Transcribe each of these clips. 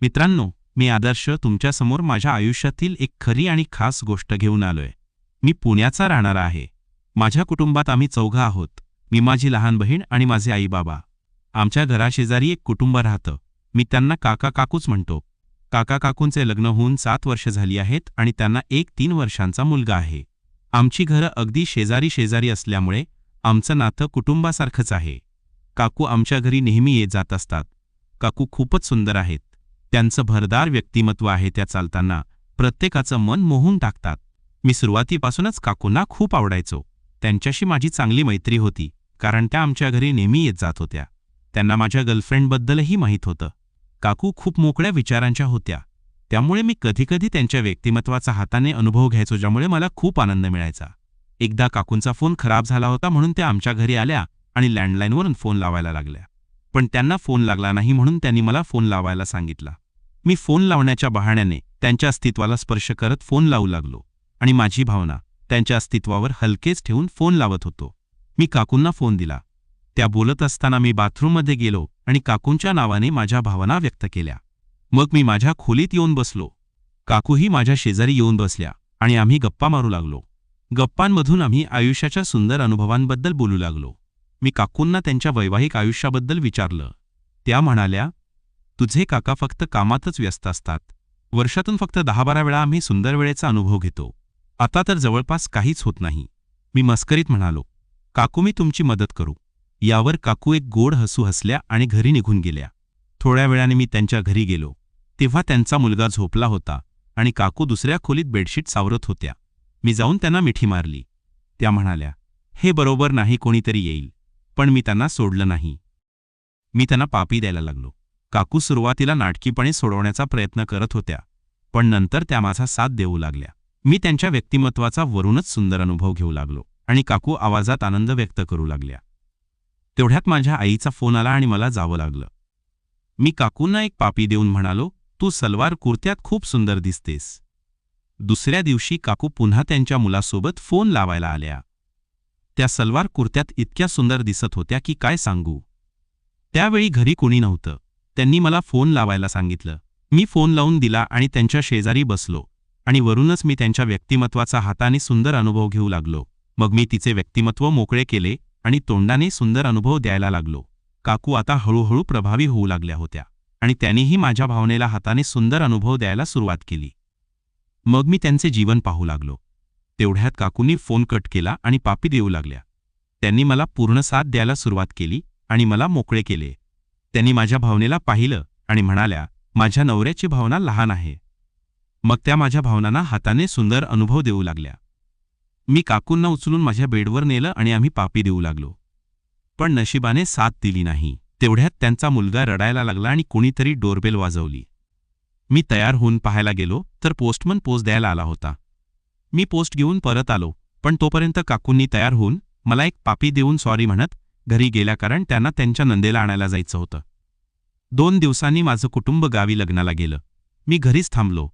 मित्रांनो मी आदर्श तुमच्यासमोर माझ्या आयुष्यातील एक खरी आणि खास गोष्ट घेऊन आलोय. मी पुण्याचा राहणारा आहे. माझ्या कुटुंबात आम्ही चौघा आहोत. मी माझी लहान बहीण आणि माझे आई बाबा आमच्या घराशेजारी एक कुटुंब राहतं. मी त्यांना काका काकूच म्हणतो. काका काकूंचे लग्न होऊन सात वर्ष झाली आहेत आणि त्यांना एक तीन वर्षांचा मुलगा आहे. आमची घरं अगदी शेजारी शेजारी असल्यामुळे आमचं नातं कुटुंबासारखंच आहे. काकू आमच्या घरी नेहमी येत जात असतात. काकू खूपच सुंदर आहेत. त्यांचं भरदार व्यक्तिमत्व आहे त्या चालताना प्रत्येकाचं मन मोहून टाकतात. मी सुरुवातीपासूनच काकूंना खूप आवडायचो. त्यांच्याशी माझी चांगली मैत्री होती कारण त्या आमच्या घरी नेहमी येत जात होत्या. त्यांना माझ्या गर्लफ्रेंडबद्दलही माहीत होतं. काकू खूप मोकळ्या विचारांच्या होत्या. त्यामुळे मी कधीकधी त्यांच्या व्यक्तिमत्वाचा हाताने अनुभव घ्यायचो ज्यामुळे मला खूप आनंद मिळायचा. एकदा काकूंचा फोन खराब झाला होता म्हणून त्या आमच्या घरी आल्या आणि लँडलाईनवरून फोन लावायला लागल्या. पण त्यांना फोन लागला नाही म्हणून त्यांनी मला फोन लावायला सांगितला. मी फोन लावण्याच्या बहाण्याने त्यांच्या अस्तित्वाला स्पर्श करत फोन लावू लागलो आणि माझी भावना त्यांच्या अस्तित्वावर हलकेच ठेवून फोन लावत होतो. मी काकूंना फोन दिला. त्या बोलत असताना मी बाथरूममध्ये गेलो आणि काकूंच्या नावाने माझ्या भावना व्यक्त केल्या. मग मी माझ्या खोलीत येऊन बसलो. काकूही माझ्या शेजारी येऊन बसल्या आणि आम्ही गप्पा मारू लागलो. गप्पांमधून आम्ही आयुष्याच्या सुंदर अनुभवांबद्दल बोलू लागलो. मी काकूंना त्यांच्या वैवाहिक आयुष्याबद्दल विचारलं. त्या म्हणाल्या तुझे काका फक्त कामातच व्यस्त असतात. वर्षातून फक्त दहा बारा वेळा आम्ही सुंदर वेळेचा अनुभव घेतो. आता तर जवळपास काहीच होत नाही. मी मस्करीत म्हणालो काकू मी तुमची मदत करू. यावर काकू एक गोड हसू हसल्या आणि घरी निघून गेल्या. थोड्या वेळाने मी त्यांच्या घरी गेलो. तेव्हा त्यांचा मुलगा झोपला होता आणि काकू दुसऱ्या खोलीत बेडशीट सावरत होत्या. मी जाऊन त्यांना मिठी मारली. त्या म्हणाल्या हे बरोबर नाही कोणीतरी येईल. पण मी त्यांना सोडलं नाही. मी त्यांना पापी द्यायला लागलो. काकू सुरुवातीला नाटकीपणे सोडवण्याचा प्रयत्न करत होत्या पण नंतर त्या माझा साथ देऊ लागल्या. मी त्यांच्या व्यक्तिमत्वाचा वरूनच सुंदर अनुभव घेऊ लागलो आणि काकू आवाजात आनंद व्यक्त करू लागल्या. तेवढ्यात माझ्या आईचा फोन आला आणि मला जावं लागलं. मी काकूंना एक पापी देऊन म्हणालो तू सलवार कुर्त्यात खूप सुंदर दिसतेस. दुसऱ्या दिवशी काकू पुन्हा त्यांच्या मुलासोबत फोन लावायला आल्या. त्या सलवार कुर्त्यात इतक्या सुंदर दिसत होत्या की काय सांगू? त्यावेळी घरी कोणी नव्हतं. त्यांनी मला फोन लावायला सांगितलं. मी फोन लावून दिला आणि त्यांच्या शेजारी बसलो. आणि वरूनच मी त्यांच्या व्यक्तिमत्वाचा हाताने सुंदर अनुभव घेऊ लागलो. मग मी तिचे व्यक्तिमत्व मोकळे केले आणि तोंडाने सुंदर अनुभव द्यायला लागलो. काकू आता हळूहळू प्रभावी होऊ लागल्या होत्या आणि त्यांनीही माझ्या भावनेला हाताने सुंदर अनुभव द्यायला सुरुवात केली. मग मी त्यांचे जीवन पाहू लागलो. तेवढ्यात काकूंनी फोन कट केला आणि पापी देऊ लागल्या. त्यांनी मला पूर्ण साथ द्यायला सुरुवात केली आणि मला मोकळे केले. त्यांनी माझ्या भावनेला पाहिलं आणि म्हणाल्या माझ्या नवऱ्याची भावना लहान आहे. मग त्या माझ्या भावनांना हाताने सुंदर अनुभव देऊ लागल्या. मी काकूंना उचलून माझ्या बेडवर नेलं आणि आम्ही पापी देऊ लागलो. पण नशिबाने साथ दिली नाही. तेवढ्यात त्यांचा मुलगा रडायला लागला आणि कोणीतरी डोरबेल वाजवली. मी तयार होऊन पाहायला गेलो तर पोस्टमन पोस्ट द्यायला आला होता. मी पोस्ट घेऊन परत आलो पण तोपर्यंत काकूंनी तयार होऊन मला एक पापी देऊन सॉरी म्हणत घरी गेल्या कारण त्यांना त्यांच्या नंदेला आणायला जायचं होतं. दोन दिवसांनी माझं कुटुंब गावी लग्नाला गेलं. मी घरीच थांबलो.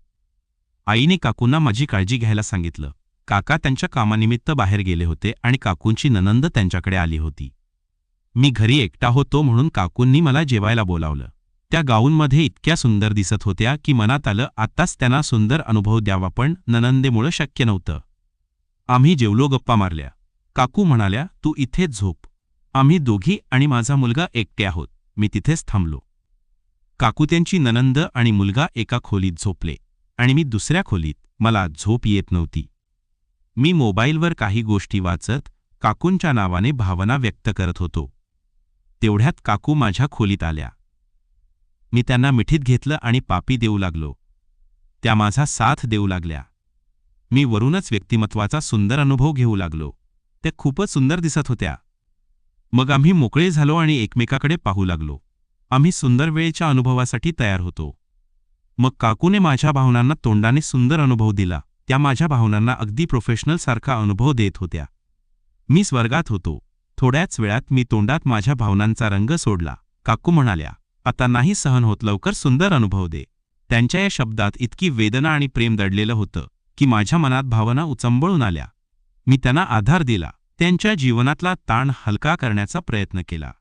आईने काकूंना माझी काळजी घ्यायला सांगितलं. काका त्यांच्या कामानिमित्त बाहेर गेले होते आणि काकूंची ननंद त्यांच्याकडे आली होती. मी घरी एकटा होतो म्हणून काकूंनी मला जेवायला बोलावलं. त्या गाऊनमध्ये इतक्या सुंदर दिसत होत्या की मनात आलं आत्ताच त्यांना सुंदर अनुभव द्यावा पण ननंदेमुळं शक्य नव्हतं. आम्ही जेवलो गप्पा मारल्या. काकू म्हणाल्या तू इथेच झोप. आम्ही दोघी आणि माझा मुलगा एकटे आहोत. मी तिथेच थांबलो. काकू त्यांची ननंद आणि मुलगा एका खोलीत झोपले आणि मी दुसऱ्या खोलीत. मला झोप येत नव्हती. मी मोबाईलवर काही गोष्टी वाचत काकूंच्या नावाने भावना व्यक्त करत होतो. तेवढ्यात काकू माझ्या खोलीत आल्या. मी त्यांना मिठीत घेतलं आणि पापी देऊ लागलो. त्या माझा साथ देऊ लागल्या. मी वरूनच व्यक्तिमत्वाचा सुंदर अनुभव घेऊ लागलो. त्या खूपच सुंदर दिसत होत्या. मग आम्ही मोकळे झालो आणि एकमेकाकडे पाहू लागलो. आम्ही सुंदर वेळेच्या अनुभवासाठी तयार होतो. मग काकूने माझ्या भावनांना तोंडाने सुंदर अनुभव दिला. त्या माझ्या भावनांना अगदी प्रोफेशनलसारखा अनुभव देत होत्या. मी स्वर्गात होतो. थोड्याच वेळात मी तोंडात माझ्या भावनांचा रंग सोडला. काकू म्हणाल्या आता नाही सहन होत लवकर सुंदर अनुभव दे. त्यांच्या या शब्दात इतकी वेदना आणि प्रेम दडलेलं होतं की माझ्या मनात भावना उचंबळून आल्या. मी त्यांना आधार दिला. त्यांच्या जीवनातला ताण हलका करण्याचा प्रयत्न केला.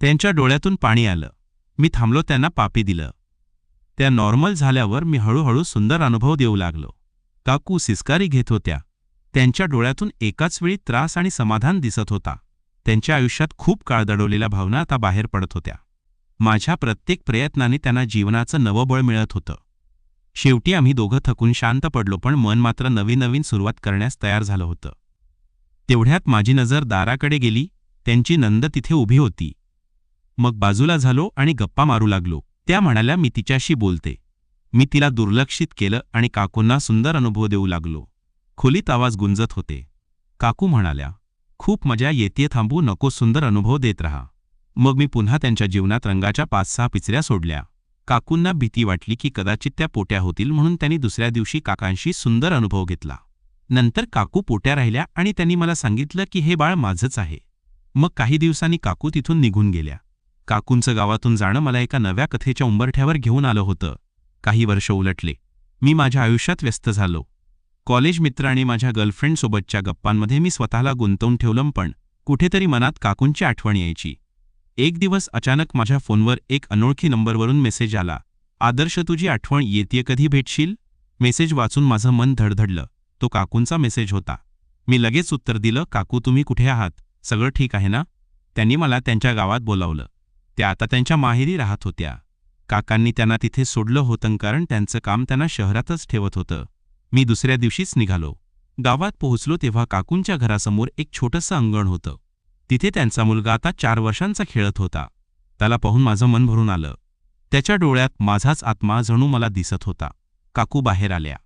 त्यांच्या डोळ्यातून पाणी आलं. मी थांबलो त्यांना पापी दिलं. त्या नॉर्मल झाल्यावर मी हळूहळू सुंदर अनुभव देऊ लागलो. काकू सिस्कारी घेत होत्या. त्यांच्या डोळ्यातून एकाच वेळी त्रास आणि समाधान दिसत होता. त्यांच्या आयुष्यात खूप काळ दडवलेल्या भावना आता बाहेर पडत होत्या. माझ्या प्रत्येक प्रयत्नाने त्यांना जीवनाचं नवं बळ मिळत होतं. शेवटी आम्ही दोघं थकून शांत पडलो पण मन मात्र नवीन नवीन सुरुवात करण्यास तयार झालं होतं. तेवढ्यात माझी नजर दाराकडे गेली त्यांची नंद तिथे उभी होती. मग बाजूला झालो आणि गप्पा मारू लागलो. त्या म्हणाल्या मी तिच्याशी बोलते. मी तिला दुर्लक्षित केलं आणि काकूंना सुंदर अनुभव देऊ लागलो. खोलीत आवाज गुंजत होते. काकू म्हणाल्या खूप मजा येते थांबू नको सुंदर अनुभव देत रहा. मग मी पुन्हा त्यांच्या जीवनात रंगाच्या पाच सहा पिचऱ्या सोडल्या. काकूंना भीती वाटली की कदाचित त्या पोट्या होतील म्हणून त्यांनी दुसऱ्या दिवशी काकांशी सुंदर अनुभव घेतला. नंतर काकू पोट्या राहिल्या आणि त्यांनी मला सांगितलं की हे बाळ माझंच आहे. मग काही दिवसांनी काकू तिथून निघून गेल्या. काकूंचं गावातून जाणं मला एका नव्या कथेच्या उंबरठ्यावर घेऊन आलं होतं. काही वर्ष उलटले. मी माझ्या आयुष्यात व्यस्त झालो. कॉलेज मित्र आणि माझ्या गर्लफ्रेंडसोबतच्या गप्पांमध्ये मी स्वतःला गुंतवून ठेवलं पण कुठेतरी मनात काकूंची आठवण यायची. एक दिवस अचानक माझ्या फोनवर एक अनोळखी नंबरवरून मेसेज आला. आदर्श तुझी आठवण येते कधी भेटशील? मेसेज वाचून माझं मन धडधडलं. तो काकूंचा मेसेज होता. मी लगेच उत्तर दिलं काकू तुम्ही कुठे आहात? सगळं ठीक आहे ना? त्यांनी मला त्यांच्या गावात बोलावलं. त्या आता त्यांच्या माहेरी राहत होत्या. काकांनी त्यांना तिथे सोडलं होतं कारण त्यांचं काम त्यांना शहरातच ठेवत होतं. मी दुसऱ्या दिवशीच निघालो. गावात पोहोचलो तेव्हा काकूंच्या घरासमोर एक छोटंसं अंगण होतं. तिथे त्यांचा मुलगा आता चार वर्षांचा खेळत होता. त्याला पाहून माझं मन भरून आलं. त्याच्या डोळ्यात माझाच आत्मा जणू मला दिसत होता. काकू बाहेर आल्या.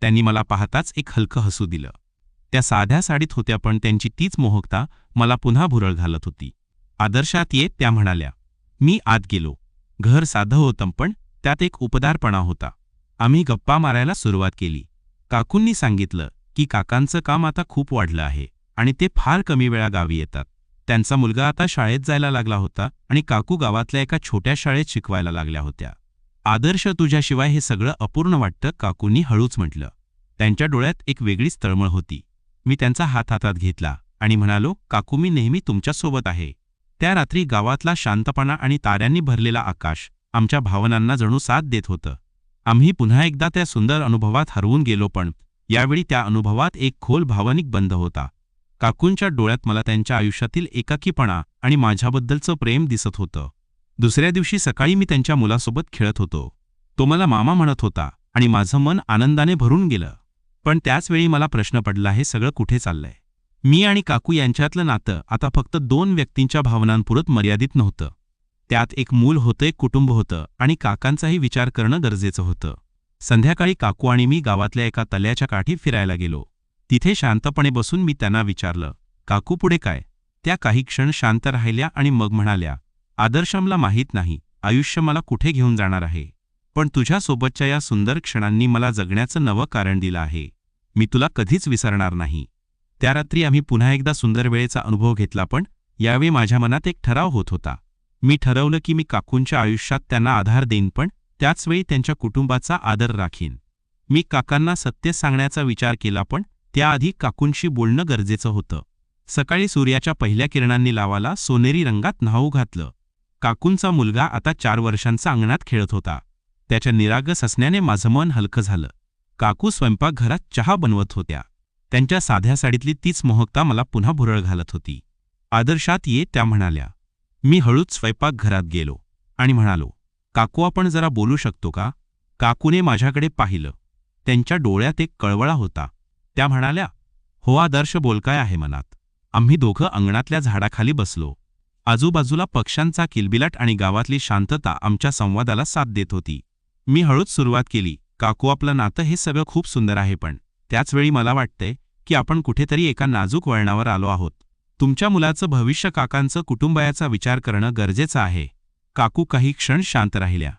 त्यांनी मला पाहताच एक हलकं हसू दिलं. त्या साध्या साडीत होत्या पण त्यांची तीच मोहकता मला पुन्हा भुरळ घालत होती. आदर्शात येत त्या म्हणाल्या मी आत गेलो. घर साधं होतं पण त्यात एक उपदारपणा होता. आम्ही गप्पा मारायला सुरुवात केली. काकूंनी सांगितलं की काकांचं काम आता खूप वाढलं आहे आणि ते फार कमी वेळा गावी येतात. त्यांचा मुलगा आता शाळेत जायला लागला होता आणि काकू गावातल्या एका छोट्या शाळेत शिकवायला लागल्या होत्या. आदर्श तुझ्याशिवाय हे सगळं अपूर्ण वाटतं काकूंनी हळूच म्हटलं. त्यांच्या डोळ्यात एक वेगळीच तळमळ होती. मी त्यांचा हात हातात घेतला आणि म्हणालो काकू मी नेहमी तुमच्यासोबत आहे. त्या रात्री गावातला शांतपणा आणि ताऱ्यांनी भरलेला आकाश आमच्या भावनांना जणू साथ देत होतं. आम्ही पुन्हा एकदा त्या सुंदर अनुभवात हरवून गेलो पण यावेळी त्या अनुभवात एक खोल भावनिक बंध होता. काकूंच्या डोळ्यात मला त्यांच्या आयुष्यातील एकाकीपणा आणि माझ्याबद्दलचं प्रेम दिसत होतं. दुसऱ्या दिवशी सकाळी मी त्यांच्या मुलासोबत खेळत होतो. तो मला मामा म्हणत होता आणि माझं मन आनंदाने भरून गेलं. पण त्याचवेळी मला प्रश्न पडला हे सगळं कुठे चाललंय? मी आणि काकू यांच्यातलं नातं आता फक्त दोन व्यक्तींच्या भावनांपुरत मर्यादित नव्हतं. त्यात एक मूल होतं एक कुटुंब होतं आणि काकांचाही विचार करणं गरजेचं होतं. संध्याकाळी काकू आणि मी गावातल्या एका तल्याच्या काठी फिरायला गेलो. तिथे शांतपणे बसून मी त्यांना विचारलं काकू पुढे काय? त्या काही क्षण शांत राहिल्या आणि मग म्हणाल्या आदर्शमला माहीत नाही आयुष्य मला कुठे घेऊन जाणार आहे. पण तुझ्यासोबतच्या या सुंदर क्षणांनी मला जगण्याचं नवं कारण दिलं आहे. मी तुला कधीच विसरणार नाही. त्या रात्री आम्ही पुन्हा एकदा सुंदर वेळेचा अनुभव घेतला पण यावेळी माझ्या मनात एक ठराव होत होता. मी ठरवलं की मी काकूंच्या आयुष्यात त्यांना आधार देईन पण त्याचवेळी त्यांच्या कुटुंबाचा आदर राखीन. मी काकांना सत्य सांगण्याचा विचार केला पण त्याआधी काकूंशी बोलणं गरजेचं होतं. सकाळी सूर्याच्या पहिल्या किरणांनी लावाला सोनेरी रंगात न्हाऊ घातलं. काकूंचा मुलगा आता चार वर्षांचा अंगणात खेळत होता. त्याच्या निरागस असण्याने माझं मन हलकं झालं. काकू स्वयंपाकघरात चहा बनवत होत्या. त्यांच्या साध्या साडीतली तीच मोहकता मला पुन्हा भुरळ घालत होती. आदर्शात ये त्या म्हणाल्या. मी हळूच स्वयंपाकघरात गेलो. आणि म्हणालो काकू आपण जरा बोलू शकतो का? काकूने माझ्याकडे पाहिलं. त्यांच्या डोळ्यात एक कळवळा होता. त्या म्हणाल्या हो आदर्श बोलकाय आहे मनात. आम्ही दोघं अंगणातल्या झाडाखाली बसलो. आजूबाजूला पक्ष्यांचा किलबिलाट आणि गावातली शांतता आमच्या संवादाला साथ देत होती. मी हळूच सुरुवात केली काकू आपलं नातं हे सगळं खूप सुंदर आहे पण त्याचवेळी मला वाटतंय की आपण कुठेतरी एका नाजूक वळणावर आलो आहोत. तुमच्या मुलाचं भविष्य काकांचं कुटुंबायाचा विचार करणं गरजेचं आहे. काकू काही क्षण शांत राहिल्या.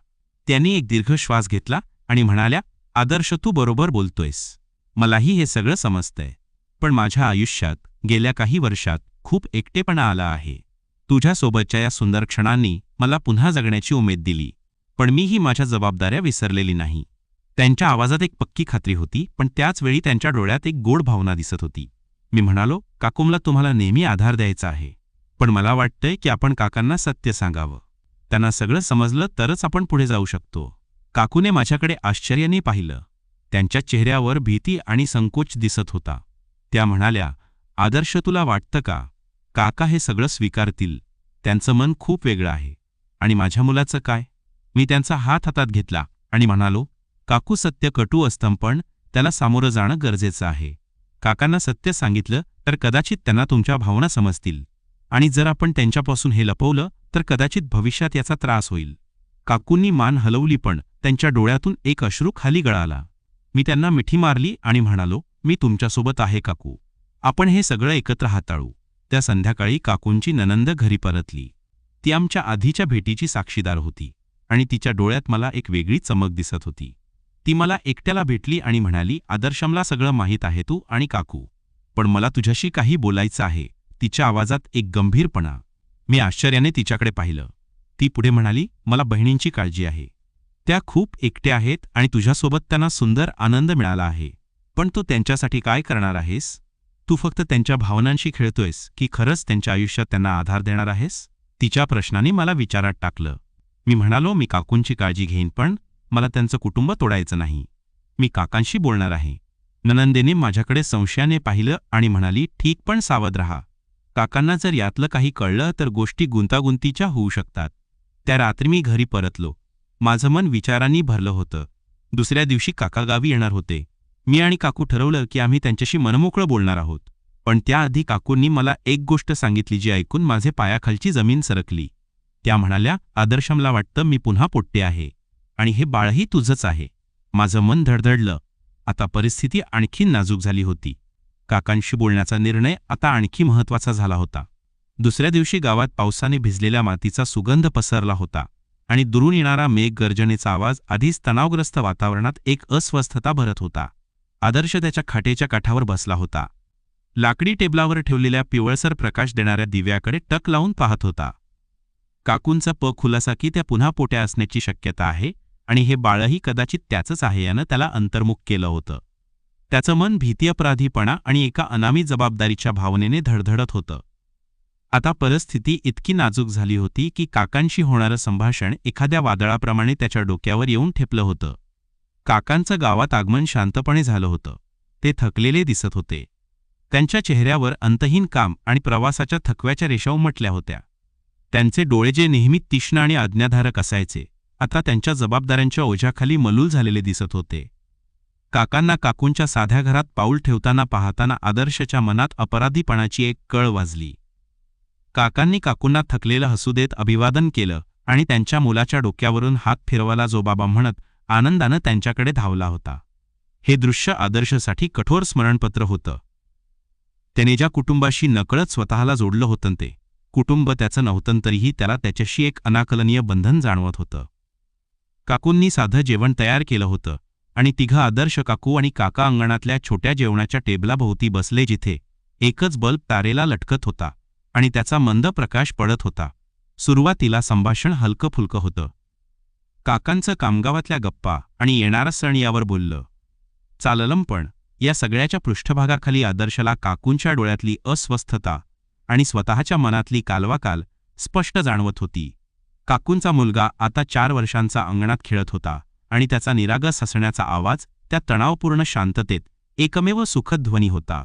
त्यांनी एक दीर्घ श्वास घेतला आणि म्हणाल्या आदर्श तू बरोबर बोलतोयस. मलाही हे सगळं समजतंय. पण माझ्या आयुष्यात गेल्या काही वर्षात खूप एकटेपणा आला आहे. तुझ्यासोबतच्या या सुंदर क्षणांनी मला पुन्हा जगण्याची उमेद दिली. पण मीही माझ्या जबाबदाऱ्या विसरलेली नाही. त्यांच्या आवाजात एक पक्की खात्री होती पण त्याच वेळी त्यांच्या डोळ्यात एक गोड भावना दिसत होती. मी म्हणालो काकुमला तुम्हाला नेहमी आधार द्यायचा आहे. पण मला वाटतंय की आपण काकांना सत्य सांगावं. त्यांना सगळं समजलं तरच आपण पुढे जाऊ शकतो. काकूने माझ्याकडे आश्चर्याने पाहिलं. त्यांच्या चेहऱ्यावर भीती आणि संकोच दिसत होता. त्या म्हणाल्या आदर्श तुला वाटतं का? काका हे सगळं स्वीकारतील. त्यांचं मन खूप वेगळं आहे. आणि माझ्या मुलाचं काय? मी त्यांचा हात हातात घेतला आणि म्हणालो काकू सत्य कटू असतं पण त्याला सामोरं जाणं गरजेचं आहे. काकांना सत्य सांगितलं तर कदाचित त्यांना तुमच्या भावना समजतील. आणि जर आपण त्यांच्यापासून हे लपवलं तर कदाचित भविष्यात याचा त्रास होईल. काकूंनी मान हलवली पण त्यांच्या डोळ्यातून एक अश्रू खाली गळाला. मी त्यांना मिठी मारली आणि म्हणालो मी तुमच्यासोबत आहे काकू. आपण हे सगळं एकत्र हाताळू. त्या संध्याकाळी काकूंची ननंद घरी परतली. ती आमच्या आधीच्या भेटीची साक्षीदार होती आणि तिच्या डोळ्यात मला एक वेगळी चमक दिसत होती. ती मला एकट्याला भेटली आणि म्हणाली आदर्शमला सगळं माहीत आहे तू आणि काकू. पण मला तुझ्याशी काही बोलायचं आहे. तिच्या आवाजात एक गंभीरपणा. मी आश्चर्याने तिच्याकडे पाहिलं. ती पुढे म्हणाली मला बहिणींची काळजी आहे. त्या खूप एकट्या आहेत आणि तुझ्यासोबत त्यांना सुंदर आनंद मिळाला आहे. पण तू त्यांच्यासाठी काय करणार आहेस? तू फक्त त्यांच्या भावनांशी खेळतोयस की खरंच त्यांच्या आयुष्यात त्यांना आधार देणार आहेस? तिच्या प्रश्नाने मला विचारात टाकलं. मी म्हणालो मी काकूंची काळजी घेईन पण मला त्यांचं कुटुंब तोडायचं नाही. मी काकांशी बोलणार आहे. ननंदेने माझ्याकडे संशयाने पाहिलं आणि म्हणाली ठीक पण सावध रहा. काकांना जर यातलं काही कळलं तर गोष्टी गुंतागुंतीच्या होऊ शकतात. त्या रात्री मी घरी परतलो. माझं मन विचारांनी भरलं होतं. दुसऱ्या दिवशी काका गावी येणार होते. मी आणि काकू ठरवलं की आम्ही त्यांच्याशी मनमोकळं बोलणार आहोत. पण त्याआधी काकूंनी मला एक गोष्ट सांगितली जी ऐकून माझे पायाखालची जमीन सरकली. त्या म्हणाल्या आदर्शमला वाटतं मी पुन्हा पोट्टे आहे. आणि हे बाळही तुझंच आहे. माझं मन धडधडलं. आता परिस्थिती आणखी नाजूक झाली होती. काकांशी बोलण्याचा निर्णय आता आणखी महत्त्वाचा झाला होता. दुसऱ्या दिवशी गावात पावसाने भिजलेल्या मातीचा सुगंध पसरला होता. आणि दुरून येणारा मेघ गर्जनेचा आवाज आधीच तणावग्रस्त वातावरणात एक अस्वस्थता भरत होता. आदर्श त्याच्या खाटेच्या काठावर बसला होता. लाकडी टेबलावर ठेवलेल्या पिवळसर प्रकाश देणाऱ्या दिव्याकडे टक लावून पाहत होता. काकूंचा प खुलासा की त्या पुन्हा पोट्या असण्याची शक्यता आहे आणि हे बाळही कदाचित त्याचंच आहे यानं त्याला अंतर्मुख केलं होतं. त्याचं मन भीती अपराधीपणा आणि एका अनामी जबाबदारीच्या भावनेने धडधडत होतं. आता परिस्थिती इतकी नाजूक झाली होती की काकांशी होणारं संभाषण एखाद्या वादळाप्रमाणे त्याच्या डोक्यावर येऊन ठेपलं होतं. काकांचं गावात आगमन शांतपणे झालं होतं. ते थकलेले दिसत होते. त्यांच्या चेहऱ्यावर अंतहीन काम आणि प्रवासाच्या थकव्याच्या रेषा उमटल्या होत्या. त्यांचे डोळे जे नेहमी तीक्ष्ण आणि आज्ञाधारक असायचे आता त्यांच्या जबाबदाऱ्यांच्या ओझ्याखाली मलूल झालेले दिसत होते. काकांना काकूंच्या साध्या घरात पाऊल ठेवताना पाहताना आदर्शच्या मनात अपराधीपणाची एक कळ वाजली. काकांनी काकूंना थकलेलं हसू देत अभिवादन केलं आणि त्यांच्या मुलाच्या डोक्यावरून हात फिरवला जो बाबा म्हणत आनंदानं त्यांच्याकडे धावला होता. हे दृश्य आदर्शसाठी कठोर स्मरणपत्र होतं. त्याने ज्या कुटुंबाशी नकळत स्वतःला जोडलं होतं ते कुटुंब त्याचं नव्हतं तरीही त्याला त्याच्याशी एक अनाकलनीय बंधन जाणवत होतं. काकूंनी साधं जेवण तयार केलं होतं आणि तिघं आदर्श काकू आणि काका अंगणातल्या छोट्या जेवणाच्या टेबलाभोवती बसले जिथे एकच बल्ब तारेला लटकत होता. आणि त्याचा मंद प्रकाश पडत होता. सुरुवातीला संभाषण हलकंफुलकं होतं. काकांचं कामगावातल्या गप्पा आणि येणारा सण यावर बोललं. चाललम पण या सगळ्याच्या पृष्ठभागाखाली आदर्शला काकूंच्या डोळ्यातली अस्वस्थता आणि स्वतःच्या मनातली कालवाकाल स्पष्ट जाणवत होती. काकूंचा मुलगा आता चार वर्षांचा अंगणात खेळत होता आणि त्याचा निरागस हसण्याचा आवाज त्या तणावपूर्ण शांततेत एकमेव सुखद ध्वनी होता.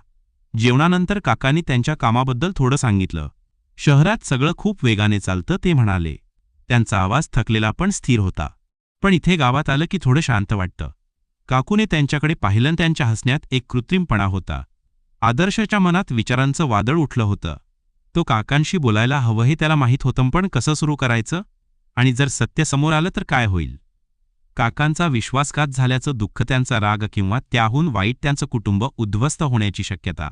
जेवणानंतर काकांनी त्यांच्या कामाबद्दल थोडं सांगितलं. शहरात सगळं खूप वेगाने चालतं ते म्हणाले. त्यांचा आवाज थकलेला पण स्थिर होता. पण इथे गावात आलं की थोडं शांत वाटतं. काकूने त्यांच्याकडे पाहिलं त्यांच्या हसण्यात एक कृत्रिमपणा होता. आदर्शच्या मनात विचारांचं वादळ उठलं होतं. तो काकांशी बोलायला हवं हे त्याला माहीत होतं पण कसं सुरू करायचं? आणि जर सत्य समोर आलं तर काय होईल? काकांचा विश्वासघात झाल्याचं दुःख त्यांचा राग किंवा त्याहून वाईट त्यांचं कुटुंब उद्ध्वस्त होण्याची शक्यता.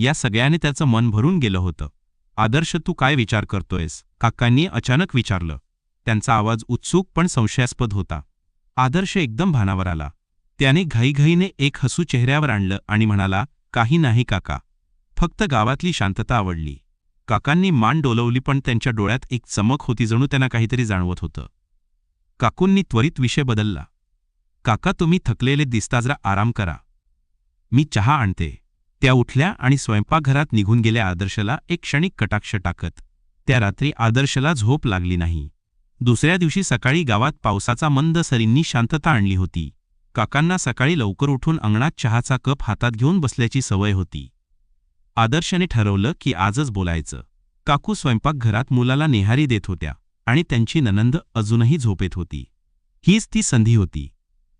या सगळ्याने त्याचं मन भरून गेलं होतं. आदर्श तू काय विचार करतोयस? काकांनी अचानक विचारलं. त्यांचा आवाज उत्सुक पण संशयास्पद होता. आदर्श एकदम भानावर आला. त्याने घाईघाईने एक हसू चेहऱ्यावर आणलं आणि म्हणाला काही नाही काका. फक्त गावातली शांतता आवडली. काकांनी मान डोलवली पण त्यांच्या डोळ्यात एक चमक होती जणू त्यांना काहीतरी जाणवत होतं. काकूंनी त्वरित विषय बदलला. काका तुम्ही थकलेले दिसता जरा आराम करा. मी चहा आणते. त्या उठल्या आणि स्वयंपाकघरात निघून गेल्या आदर्शला एक क्षणिक कटाक्ष टाकत. त्या रात्री आदर्शला झोप लागली नाही. दुसऱ्या दिवशी सकाळी गावात पावसाचा मंद सरींनी शांतता आणली होती. काकांना सकाळी लवकर उठून अंगणात चहाचा कप हातात घेऊन बसल्याची सवय होती. आदर्शने ठरवलं की आजच बोलायचं. काकू स्वयंपाकघरात मुलाला नेहारी देत होत्या आणि त्यांची ननंद अजूनही झोपेत होती. हीच ती संधी होती.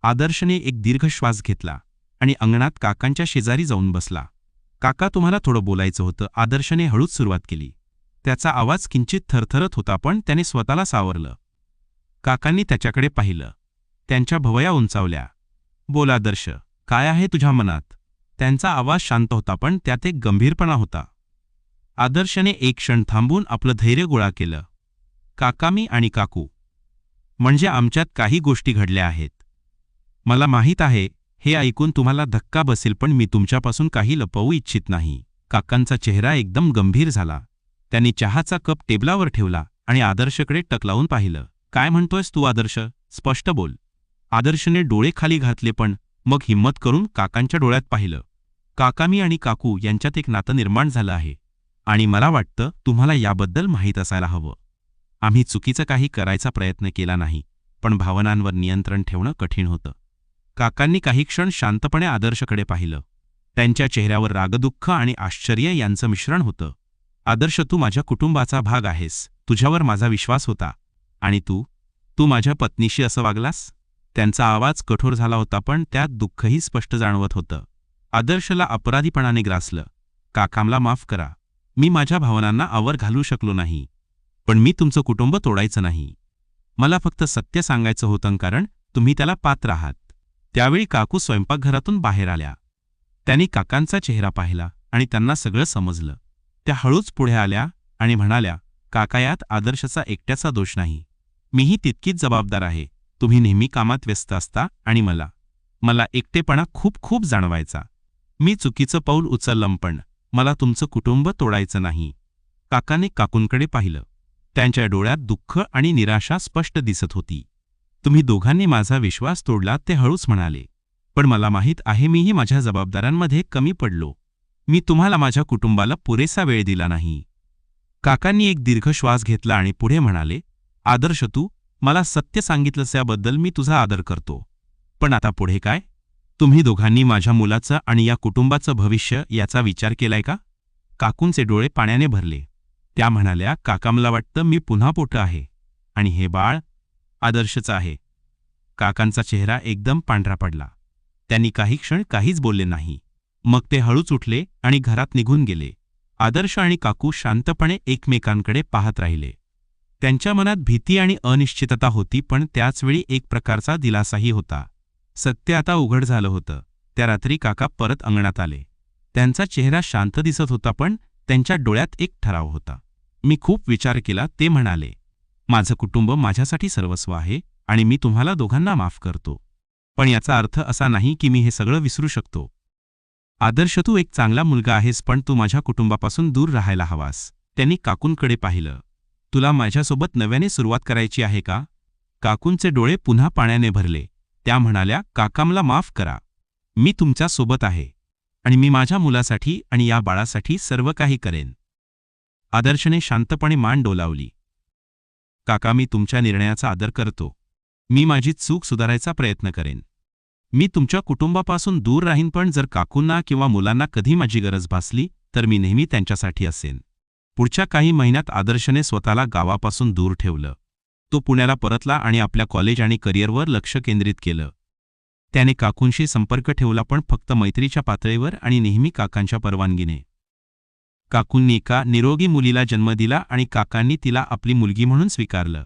आदर्शने एक दीर्घ श्वास घेतला. आणि अंगणात काकांच्या शेजारी जाऊन बसला. काका तुम्हाला थोडं बोलायचं होतं आदर्शने हळूच सुरुवात केली. त्याचा आवाज किंचित थरथरत होता पण त्याने स्वतःला सावरलं. काकांनी त्याच्याकडे पाहिलं. त्यांच्या भवया उंचावल्या. बोल आदर्श काय आहे तुझ्या मनात? त्यांचा आवाज शांत होता पण त्यात एक गंभीरपणा होता. आदर्शने एक क्षण थांबून आपलं धैर्य गोळा केलं. काकामी आणि काकू. म्हणजे आमच्यात काही गोष्टी घडल्या आहेत. मला माहीत आहे हे ऐकून तुम्हाला धक्का बसेल पण मी तुमच्यापासून काही लपवू इच्छित नाही. काकांचा चेहरा एकदम गंभीर झाला. त्यांनी चहाचा कप टेबलावर ठेवला आणि आदर्शकडे टकलावून पाहिलं. काय म्हणतोयस तू आदर्श? स्पष्ट बोल. आदर्शने डोळे खाली घातले पण मग हिंमत करून काकांच्या डोळ्यात पाहिलं. काकामी आणि काकू यांच्यात एक नातं निर्माण झालं आहे आणि मला वाटतं तुम्हाला याबद्दल माहीत असायला हवं. आम्ही चुकीचं काही करायचा प्रयत्न केला नाही पण भावनांवर नियंत्रण ठेवणं कठीण होतं. काकांनी काही क्षण शांतपणे आदर्शकडे पाहिलं. त्यांच्या चेहऱ्यावर रागदुःख आणि आश्चर्य यांचं मिश्रण होतं. आदर्श तू माझ्या कुटुंबाचा भाग आहेस. तुझ्यावर माझा विश्वास होता. आणि तू? तू माझ्या पत्नीशी असं वागलास? त्यांचा आवाज कठोर झाला होता पण त्यात दुःखही स्पष्ट जाणवत होतं. आदर्शला अपराधीपणाने ग्रासलं. काकामला माफ करा. मी माझ्या भावनांना आवर घालू शकलो नाही. पण मी तुमचं कुटुंब तोडायचं नाही. मला फक्त सत्य सांगायचं होतं कारण तुम्ही त्याला पात्र आहात. त्यावेळी काकू स्वयंपाकघरातून बाहेर आल्या. त्यांनी काकांचा चेहरा पाहिला आणि त्यांना सगळं समजलं. त्या हळूच पुढे आल्या आणि म्हणाल्या काका यात आदर्शचा एकट्याचा दोष नाही. मीही तितकीच जबाबदार आहे. तुम्ही नेहमी कामात व्यस्त असता आणि मला मला एकटेपणा खूप खूप जाणवायचा. मी चुकीचं पाऊल उचललं पण मला तुमचं कुटुंब तोडायचं नाही. काकाने काकूंकडे पाहिलं. त्यांच्या डोळ्यात दुःख आणि निराशा स्पष्ट दिसत होती. तुम्ही दोघांनी माझा विश्वास तोडलात ते हळूच म्हणाले. पण मला माहीत आहे मीही माझ्या जबाबदाऱ्यांमध्ये कमी पडलो. मी तुम्हाला माझ्या कुटुंबाला पुरेसा वेळ दिला नाही. काकांनी एक दीर्घ श्वास घेतला आणि पुढे म्हणाले आदर्श तू मला सत्य सांगितलंस याबद्दल मी तुझा आदर करतो. पण आता पुढे काय? तुम्ही दोघांनी माझ्या मुलाचं आणि या कुटुंबाचं भविष्य याचा विचार केलाय का? काकूंचे डोळे पाण्याने भरले. त्या म्हणाल्या काका मला वाटतं मी पुन्हा पोटं आहे. आणि हे बाळ आदर्शचं आहे. काकांचा चेहरा एकदम पांढरा पडला. त्यांनी काही क्षण काहीच बोलले नाही. मग ते हळूच उठले आणि घरात निघून गेले. आदर्श आणि काकू शांतपणे एकमेकांकडे पाहत राहिले. त्यांच्या मनात भीती आणि अनिश्चितता होती पण त्याचवेळी एक प्रकारचा दिलासाही होता. सत्य आता उघड झालं होतं. त्या रात्री काका परत अंगणात आले. त्यांचा चेहरा शांत दिसत होता पण त्यांच्या डोळ्यात एक ठराव होता. मी खूप विचार केला ते म्हणाले. माझं कुटुंब माझ्यासाठी सर्वस्व आहे आणि मी तुम्हाला दोघांना माफ करतो. पण याचा अर्थ असा नाही की मी हे सगळं विसरू शकतो. आदर्श तू एक चांगला मुलगा आहेस पण तू माझ्या कुटुंबापासून दूर राहायला हवास. त्यांनी काकूंकडे पाहिलं. तुला माझ्यासोबत नव्याने सुरुवात करायची आहे का? काकूंचे डोळे पुन्हा पाण्याने भरले. त्या म्हणाल्या काकामला माफ करा. मी तुमच्यासोबत आहे. आणि मी माझ्या मुलासाठी आणि या बाळासाठी सर्व काही करेन. आदर्शने शांतपणे मान डोलावली. काका मी तुमच्या निर्णयाचा आदर करतो. मी माझी चूक सुधारायचा प्रयत्न करेन. मी तुमच्या कुटुंबापासून दूर राहीन पण जर काकूंना किंवा मुलांना कधी माझी गरज भासली तर मी नेहमी त्यांच्यासाठी असेन. पुढच्या काही महिन्यात आदर्शने स्वतःला गावापासून दूर ठेवलं. तो पुण्याला परतला आणि आपल्या कॉलेज आणि करिअरवर लक्ष केंद्रित केलं. त्याने काकूंशी संपर्क ठेवला पण फक्त मैत्रीच्या पातळीवर आणि नेहमी काकांच्या परवानगीने. काकूंनी एका निरोगी मुलीला जन्म दिला आणि काकांनी तिला आपली मुलगी म्हणून स्वीकारलं.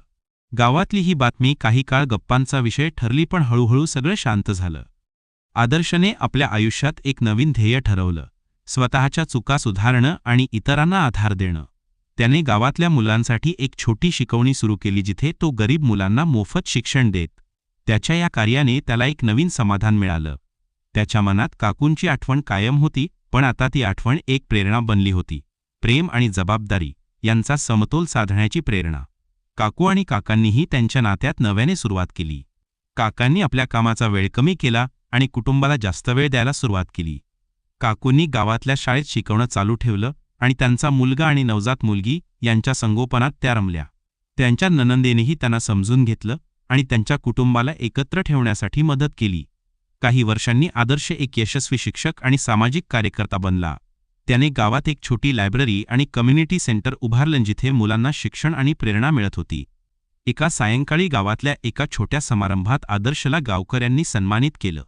गावातली ही बातमी काही काळ गप्पांचा विषय ठरली पण हळूहळू सगळं शांत झालं. आदर्शने आपल्या आयुष्यात एक नवीन ध्येय ठरवलं. स्वतःच्या चुका सुधारणं आणि इतरांना आधार देणं. त्याने गावातल्या मुलांसाठी एक छोटी शिकवणी सुरू केली जिथे तो गरीब मुलांना मोफत शिक्षण देत त्याच्या या कार्याने त्याला एक नवीन समाधान मिळालं. त्याच्या मनात काकूंची आठवण कायम होती पण आता ती आठवण एक प्रेरणा बनली होती. प्रेम आणि जबाबदारी यांचा समतोल साधण्याची प्रेरणा. काकू आणि काकांनीही त्यांच्या नात्यात नव्याने सुरुवात केली. काकांनी आपल्या कामाचा वेळ कमी केला आणि कुटुंबाला जास्त वेळ द्यायला सुरुवात केली. काकूंनी गावातल्या शाळेत शिकवणं चालू ठेवलं आणि त्यांचा मुलगा आणि नवजात मुलगी यांच्या संगोपनात त्या रमल्या. त्यांच्या ननंदेनेही त्यांना समजून घेतलं आणि त्यांच्या कुटुंबाला एकत्र ठेवण्यासाठी मदत केली. काही वर्षांनी आदर्श एक यशस्वी शिक्षक आणि सामाजिक कार्यकर्ता बनला. त्याने गावात एक छोटी लायब्ररी आणि कम्युनिटी सेंटर उभारलं जिथे मुलांना शिक्षण आणि प्रेरणा मिळत होती. एका सायंकाळी गावातल्या एका छोट्या समारंभात आदर्शला गावकऱ्यांनी सन्मानित केलं.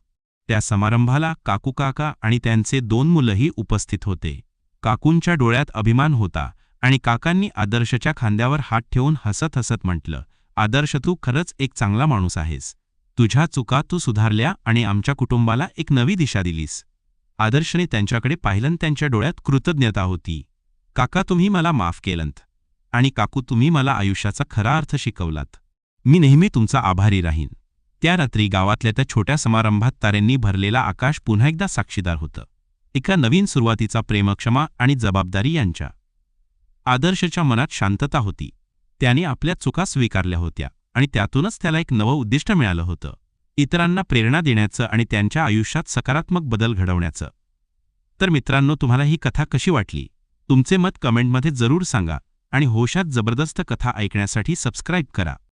त्या समारंभाला काकू काका आणि त्यांचे दोन मुलंही उपस्थित होते. काकूंच्या डोळ्यात अभिमान होता आणि काकांनी आदर्शच्या खांद्यावर हात ठेवून हसत हसत म्हटलं आदर्श तू खरंच एक चांगला माणूस आहेस. तुझ्या चुका तू सुधारल्या आणि आमच्या कुटुंबाला एक नवी दिशा दिलीस. आदर्शने त्यांच्याकडे पाहिलं त्यांच्या डोळ्यात कृतज्ञता होती. काका तुम्ही मला माफ केलंत. आणि काकू तुम्ही मला आयुष्याचा खरा अर्थ शिकवलात. मी नेहमी तुमचा आभारी राहीन. त्या रात्री गावातल्या त्या छोट्या समारंभात ताऱ्यांनी भरलेला आकाश पुन्हा एकदा साक्षीदार होतं. एका नवीन सुरुवातीचा प्रेमक्षमा आणि जबाबदारी यांच्या. आदर्शच्या मनात शांतता होती. त्याने आपल्या चुका स्वीकारल्या होत्या. आणि त्यातूनच त्याला एक नवं उद्दिष्ट मिळालं होतं. इतरांना प्रेरणा देण्याचं आणि त्यांच्या आयुष्यात सकारात्मक बदल घडवण्याचं. तर मित्रांनो तुम्हाला ही कथा कशी वाटली? तुमचे मत कमेंटमध्ये जरूर सांगा आणि होशात जबरदस्त कथा ऐकण्यासाठी सबस्क्राईब करा.